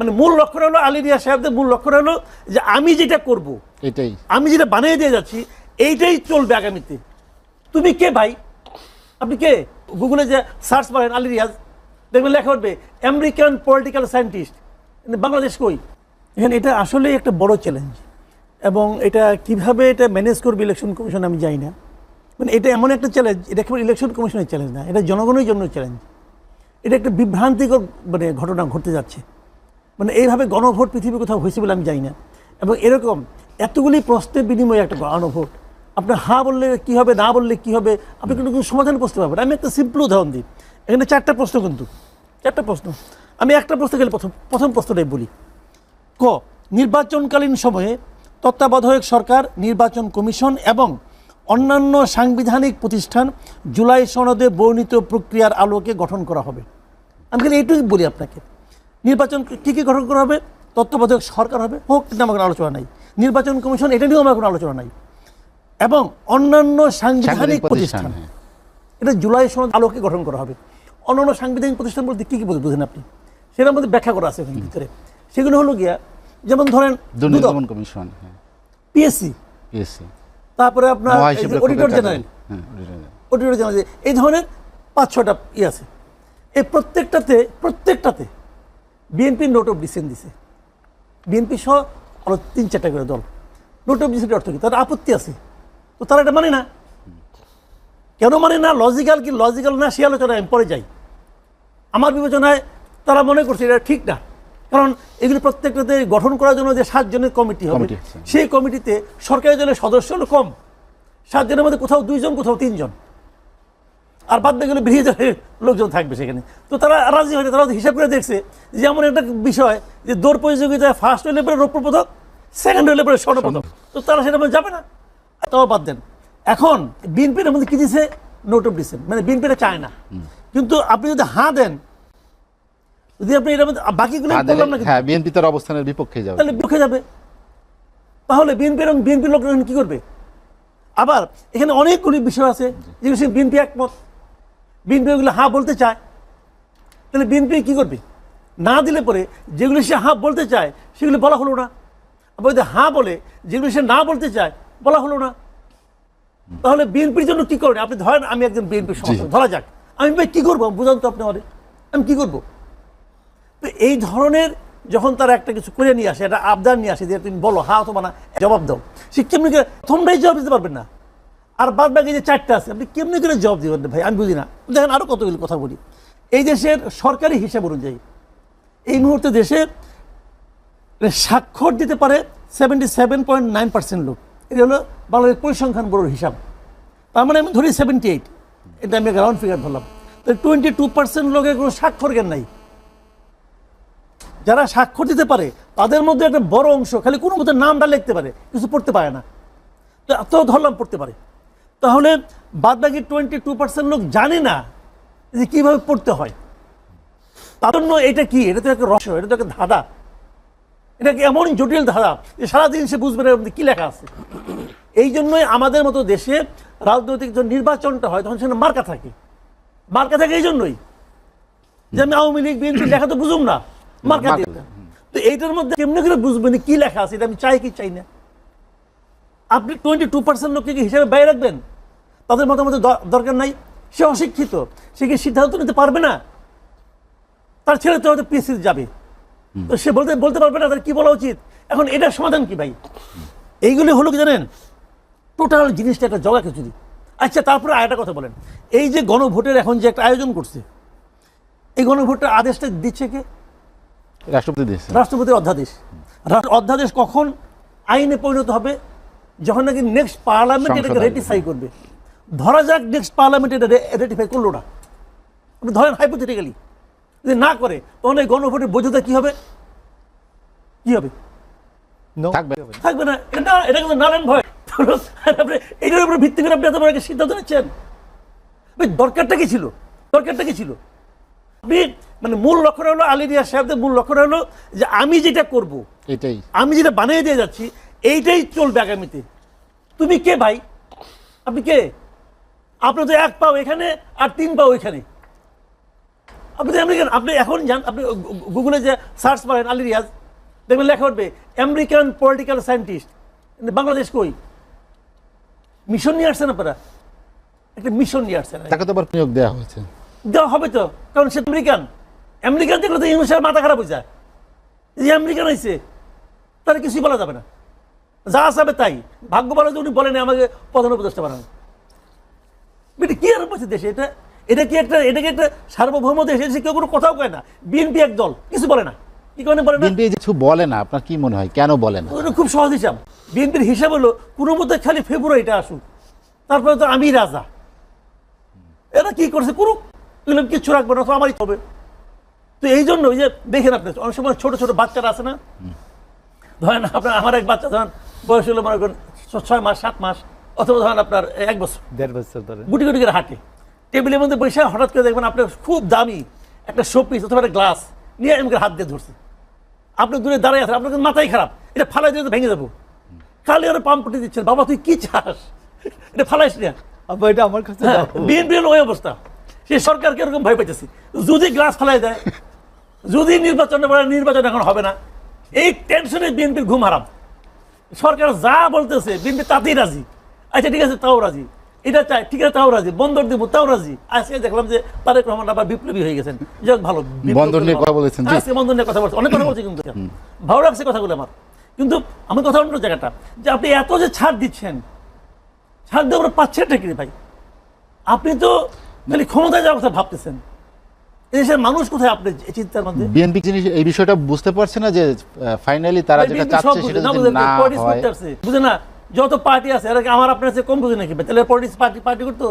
মানে মূল লক্ষ্য হলো আলী রিয়া সাহেবদের মূল লক্ষ্য হলো যে আমি যেটা করব এটাই। আমি যেটা বানিয়ে দিয়ে যাচ্ছি এইটাই চলবে আগামীতে। তুমি কে ভাই? আপনি কে? গুগলে যে সার্চ করেন আলী রিয়াজ দেখবেন লেখা উঠবে আমেরিকান পলিটিক্যাল সায়েন্টিস্ট। বাংলাদেশ কই? এখানে এটা আসলে একটা বড় চ্যালেঞ্জ এবং এটা কীভাবে এটা ম্যানেজ করবে ইলেকশন কমিশন আমি জানি না। মানে এটা এমন একটা চ্যালেঞ্জ এটা কেবল ইলেকশন কমিশনের চ্যালেঞ্জ না এটা জনগণের জন্য চ্যালেঞ্জ এটা একটা বিভ্রান্তিকর মানে ঘটনা ঘটতে যাচ্ছে। মানে এইভাবে গণভোট পৃথিবী কোথাও হয়েছে বলে আমি জানি না। এবং এরকম এতগুলি প্রশ্নের বিনিময়ে একটা গণভোট। আপনার হ্যাঁ বললে কি হবে, না বললে কি হবে, আপনি কিন্তু কোনো সমাধান করতে পারবেন আমি একটা সিম্পল উদাহরণ দিই। এখানে চারটা প্রশ্ন কিন্তু। চারটা প্রশ্ন। আমি একটা প্রশ্ন গেলে প্রথম প্রথম প্রশ্নটাই বলি। ক, নির্বাচনকালীন সময়ে তত্ত্বাবধায়ক সরকার, নির্বাচন কমিশন এবং অন্যান্য সাংবিধানিক প্রতিষ্ঠান জুলাই সনদে বর্ণিত প্রক্রিয়ার আলোকে গঠন করা হবে। আমি খালি এইটুকুই বলি আপনাকে। নির্বাচন কী কী গঠন করা হবে? তত্ত্বাবধায়ক সরকার হবে? হোক কিন্তু আমার কোনো আলোচনা নাই। নির্বাচন কমিশন এটা নিয়েও আমার কোনো আলোচনা নাই। এবং অন্যান্য সাংবিধানিক প্রতিষ্ঠান হ্যাঁ। এটা জুলাই সনদ আলোকে গঠন করা হবে। অন্যান্য সাংবিধানিক প্রতিষ্ঠান বলতে কী কী বলতে বুঝেন আপনি? সেটার মধ্যে ব্যাখ্যা করা আছে ভিতরে। সেগুলো হলো গিয়া যেমন ধরেন দমন কমিশন হ্যাঁ। পিএসসি। পিএসসি। তারপরে আপনার অডিটর জেনারেল। অডিটর জেনারেল এই ধরনের পাঁচ ছটা ই আছে। এই প্রত্যেকটাতে প্রত্যেকটাতে বিএনপির নোট অফ ডিসেন্ট দিছে। বিএনপি সহ আরও তিন চারটা করে দল। নোট অফ ডিসেন্টের অর্থ কি? তার আপত্তি আছে। তো তারা এটা মানে না। কেন মানে না? লজিক্যাল কি? লজিক্যাল না? সে আলোচনায় আমি পরে যাই। আমার বিবেচনায় তারা মনে করছে এটা ঠিক না। কারণ এগুলি প্রত্যেকটাতে গঠন করার জন্য যে সাতজনের কমিটি হবে সেই কমিটিতে সরকারি দলের সদস্য হলো কম। সাতজনের মধ্যে কোথাও দুইজন কোথাও তিনজন। আর বাদ গেলে বেরিয়ে যাবে লোকজন থাকবে সেখানে। তো তারা রাজি হয়নি তারা হিসাব করে দেখছে যে এমন একটা বিষয় যে দৌড় প্রতিযোগিতায় ফার্স্ট হলে পরে রৌপ্য পদক সেকেন্ড হলে পরে স্বর্ণ পদক তো তারা সেটা যাবে না। তাও বাদ দেন। এখন বিএনপির মধ্যে কি দিছে? নোট অফ ডিসেন্ট মানে বিএনপিটা চায় না। কিন্তু আপনি যদি হাঁ দেন যদি আপনি এটার মধ্যে বাকিগুলো বললাম না। হ্যাঁ বিএনপি তার অবস্থানের বিপক্ষে যাবে। তাহলে বিপক্ষে যাবে। তাহলে বিএনপি এবং বিএনপির লোক কি করবে? আবার এখানে অনেকগুলি বিষয় আছে যেগুলো বিএনপি একমত। বিএনপি ওগুলো হ্যাঁ বলতে চায়। তাহলে বিএনপি কি করবে? না দিলে পরে যেগুলো সে হ্যাঁ বলতে চায় সেগুলো বলা হলো না। আবার যদি হ্যাঁ বলে যেগুলো সে না বলতে চায় বলা হলো না। তাহলে বিএনপির জন্য কি করবেন আপনি ধরেন আমি একজন বিএনপির সমর্থক ধরা যাক। আমি ভাই কী করব? বুঝান তো আপনি আমাদের আমি কী করব? তো এই ধরনের যখন তারা একটা কিছু করে নিয়ে আসে একটা আবদার নিয়ে আসে যে তুমি বলো হা অথবা না জবাব দাও। সে কেমনি করে তোমরাই জবাব দিতে পারবেন না। আর বাদ বাকি যে চারটা আছে, আপনি কেমনি করে জবাব দিবেন ভাই? আমি বুঝি না। দেখেন আরও কতগুলি কথা বলি। এই দেশের সরকারি হিসাব অনুযায়ী, এই মুহূর্তে দেশে স্বাক্ষর দিতে পারে seventy seven point nine percent লোক। এটা হলো বাংলাদেশ পরিসংখ্যান বড়োর হিসাব। তার মানে আমি ধরি সেভেন্টি এইট এটা আমি রাউন্ড ফিগার ধরলাম। তো টোয়েন্টি টু পার্সেন্ট লোকের কোনো স্বাক্ষর জ্ঞান নাই। যারা স্বাক্ষর দিতে পারে, তাদের মধ্যে একটা বড় অংশ খালি কোনো মতো নামটা লিখতে পারে, কিছু পড়তে পারে না। তো ধরলাম পড়তে পারে। তাহলে বাদ বাকি টোয়েন্টি টু পার্সেন্ট লোক জানে না যে কীভাবে পড়তে হয়। তার জন্য এটা কি? এটা তো একটা রহস্য এটা তো একটা ধাঁধা। এটা কি এমন জটিল ধাঁধা যে সারাদিন সে বুঝবে না কী লেখা আছে। এই জন্যই আমাদের মতো দেশে রাজনৈতিক যখন নির্বাচনটা হয় তখন সেখানে মার্কা থাকে। মার্কা থাকে এই জন্যই। যে আমি আওয়ামী লীগ বিএনপি লেখা তো বুঝুম না মার্কা মার্কা দিয়ে। তো এইটার মধ্যে কেমনি করে বুঝবেন কি লেখা আছে? এটা আমি চাই কি চাই না? আপনি টোয়েন্টি টু পার্সেন্ট লোককে কি হিসাবে বাইরে রাখবেন? তাদের মতামত দরকার নাই। সে অশিক্ষিত সে কি সিদ্ধান্ত নিতে পারবে না? তার ছেলে তো হয়তো পিএসসি যাবে। তো সে বলতে বলতে পারবে না তার কি বলা উচিত। এখন এটার সমাধান কি ভাই? এইগুলি হলো কি জানেন? টোটাল জিনিসটা একটা জগা খিচুড়ি। আচ্ছা তারপরে আরেকটা কথা বলেন। এই যে গণভোটের এখন যে একটা আয়োজন করছে এই গণভোটের আদেশটা দিচ্ছে কে? রাষ্ট্রপতি দিয়েছে। রাষ্ট্রপতির অধ্যাদেশ। রাষ্ট্র- অধ্যাদেশ কখন আইনে পরিণত হবে যখন নাকি নেক্সট পার্লামেন্ট এটাকে রেটিফাই করবে? ধরা যাক নেক্সট পার্লামেন্ট এটা রেটিফাই করল না। আপনি ধরেন হাইপোথেটিক্যালি যদি না করে তখন এই গণভোটের বৈধতা কি হবে? কি হবে? থাকবে। থাকবে না। এটা না এটা কিন্তু নারায়ণ ভয়। আপনি এটার উপরে ভিত্তি করে আপনি এত বড় সিদ্ধান্ত নিচ্ছেন। ভাই, দরকারটা কি ছিল? দরকারটা কি ছিল? আপনি মানে মূল লক্ষ্য হলো আলী রিয়া সাহেবদের মূল লক্ষ্য হলো যে আমি যেটা করব এটাই। আমি যেটা বানিয়ে দিয়ে যাচ্ছি এইটাই চলবে আগামীতে। তুমি কে ভাই? আপনি কে? আপনার তো এক পাও এখানে আর তিন পাও এখানে আপনি আমেরিকান আপনি এখন যান আপনি গুগলে যে সার্চ করেন আলী রিয়াজ দেখবেন লেখা উঠবে আমেরিকান পলিটিক্যাল সায়েন্টিস্ট। বাংলাদেশ কই? মিশন নিয়ে আসছেন আপনারা? একটা মিশন নিয়ে আসছেন। তাকে তো আবার নিয়োগ দেওয়া হয়েছে। দেওয়া হবে তো কারণ সে আমেরিকান। আমেরিকান দেখলে তো ইংলিশের মাথা খারাপ হয়ে যায়। যে আমেরিকান হয়েছে তাহলে কিছুই বলা যাবে না। যা আসবে তাই। ভাগ্য ভালো যে উনি বলেন আমাকে প্রধান উপদেষ্টা বানান। কি আর বলছে দেশে? এটা এটা কি একটা এটা কি একটা সার্বভৌম দেশ? এসে কেউ কোনো কথাও কয় না। বিএনপি এক দল কিছু বলে না। কি কারণে বলে না? বিএনপি কিছু বলে না আপনার কি মনে হয়? কেন বলে না? ওটা খুব সহজ হিসাব। বিএনপির হিসাব হলো কোনো মতে খালি ফেব্রুয়ারিটা আসুক তারপরে তো আমি রাজা। এরা কি করছে? করুক এগুলো কিচ্ছু রাখবে না তো আমারই হবে। তো এই জন্য ওই যে দেখেন আপনি অনেক সময় ছোট ছোট বাচ্চারা আছে না? ধরেন আপনার আমার এক বাচ্চা ধরেন বয়স হলো মনে করেন ছয় মাস সাত মাস। অথবা ধরেন আপনার এক বছর দেড় বছর ধরে। গুটি গুটি করে হাঁটে। টেবিলের মধ্যে বসে হঠাৎ করে দেখবেন আপনার খুব দামি একটা শোপিস অথবা একটা গ্লাস নিয়ে এমনি হাত দিয়ে ধরছে। আপনি দূরে দাঁড়ায় আছেন আপনার মাথাই খারাপ। এটা ফালাই দিয়ে ভেঙে যাব। খালি ওরা পাম্পটি দিচ্ছেন বাবা তুই কি চাস? এটা ফালাইস না। আব্বা এটা আমার কাছে হ্যাঁ। বিএনপির ওই অবস্থা। সে সরকার কীরকম ভয় পাইতেছে। যদি গ্লাস ফালাই দেয় যদি নির্বাচন নির্বাচন এখন হবে না এই টেনশনে বিএনপির ঘুম হারাম। সরকার যা বলতেছে বিএনপি তাতেই রাজি। আচ্ছা ঠিক আছে তাও রাজি। এটা চাই ঠিক আছে তাও রাজি। বন্দর দিব তাও রাজি। আজকে দেখলাম যে তারেক রহমান আবার বিপ্লবী হয়ে গেছেন। যাক ভালো বন্দর নিয়ে কথা বলেছেন, আজকে বন্দর নিয়ে কথা বলছে অনেক কথা বলছে কিন্তু। ভালো লাগছে কথাগুলো আমার। কিন্তু আমার কথা অন্য জায়গাটা যে আপনি এত যে ছাড় দিচ্ছেন ছাড় দিয়ে আমরা পাচ্ছেনটা কি ভাই? আপনি তো খালি ক্ষমতায় যাওয়ার কথা ভাবতেছেন। এদেশের মানুষ কোথায় আপনি চিন্তার মধ্যে? বিএনপি জিনিস এই বিষয়টা বুঝতে পারছে না যে ফাইনালি তারা যেটা চাচ্ছে সেটা না হয়। বুঝে না যত পার্টি আছে, এরা আমার আপনার চেয়ে কম বুঝে নাকি? তাহলে পলিটিক্স পার্টি পার্টি করতো?